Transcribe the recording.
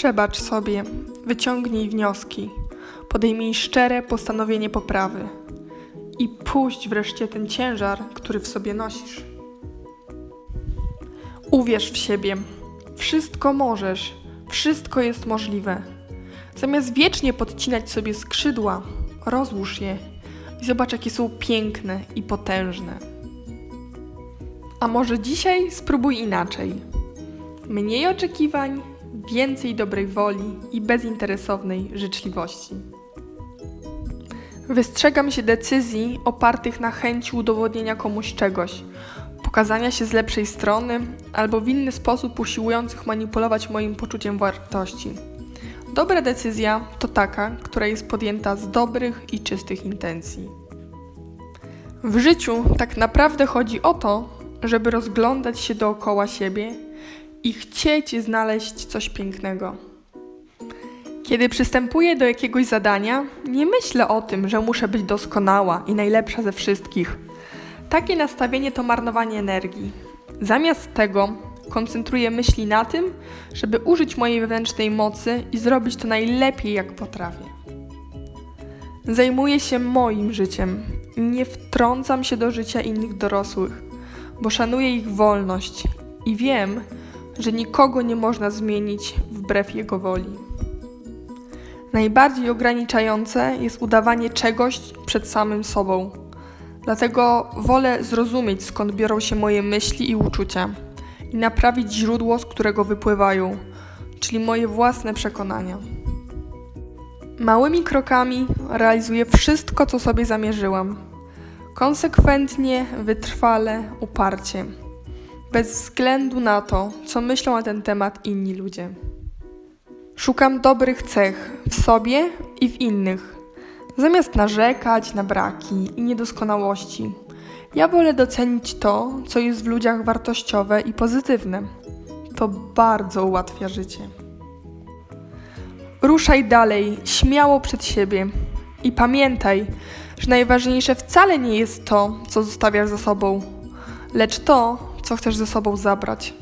Przebacz sobie, wyciągnij wnioski, podejmij szczere postanowienie poprawy i puść wreszcie ten ciężar, który w sobie nosisz. Uwierz w siebie, wszystko możesz, wszystko jest możliwe. Zamiast wiecznie podcinać sobie skrzydła, rozłóż je i zobacz, jakie są piękne i potężne. A może dzisiaj spróbuj inaczej. Mniej oczekiwań, więcej dobrej woli i bezinteresownej życzliwości. Wystrzegam się decyzji opartych na chęci udowodnienia komuś czegoś, pokazania się z lepszej strony albo w inny sposób usiłujących manipulować moim poczuciem wartości. Dobra decyzja to taka, która jest podjęta z dobrych i czystych intencji. W życiu tak naprawdę chodzi o to, żeby rozglądać się dookoła siebie i chcieć znaleźć coś pięknego. Kiedy przystępuję do jakiegoś zadania, nie myślę o tym, że muszę być doskonała i najlepsza ze wszystkich. Takie nastawienie to marnowanie energii. Zamiast tego koncentruję myśli na tym, żeby użyć mojej wewnętrznej mocy i zrobić to najlepiej, jak potrafię. Zajmuję się moim życiem nie wtrącam się do życia innych dorosłych, bo szanuję ich wolność i wiem, że nikogo nie można zmienić wbrew jego woli. Najbardziej ograniczające jest udawanie czegoś przed samym sobą. Dlatego wolę zrozumieć, skąd biorą się moje myśli i uczucia i naprawić źródło, z którego wypływają, czyli moje własne przekonania. Małymi krokami realizuję wszystko, co sobie zamierzyłam. Konsekwentnie, wytrwale, uparcie. Bez względu na to, co myślą na ten temat inni ludzie. Szukam dobrych cech w sobie i w innych. Zamiast narzekać na braki i niedoskonałości, ja wolę docenić to, co jest w ludziach wartościowe i pozytywne. To bardzo ułatwia życie. Ruszaj dalej, śmiało przed siebie i pamiętaj, że najważniejsze wcale nie jest to, co zostawiasz za sobą, lecz to, co chcesz ze sobą zabrać.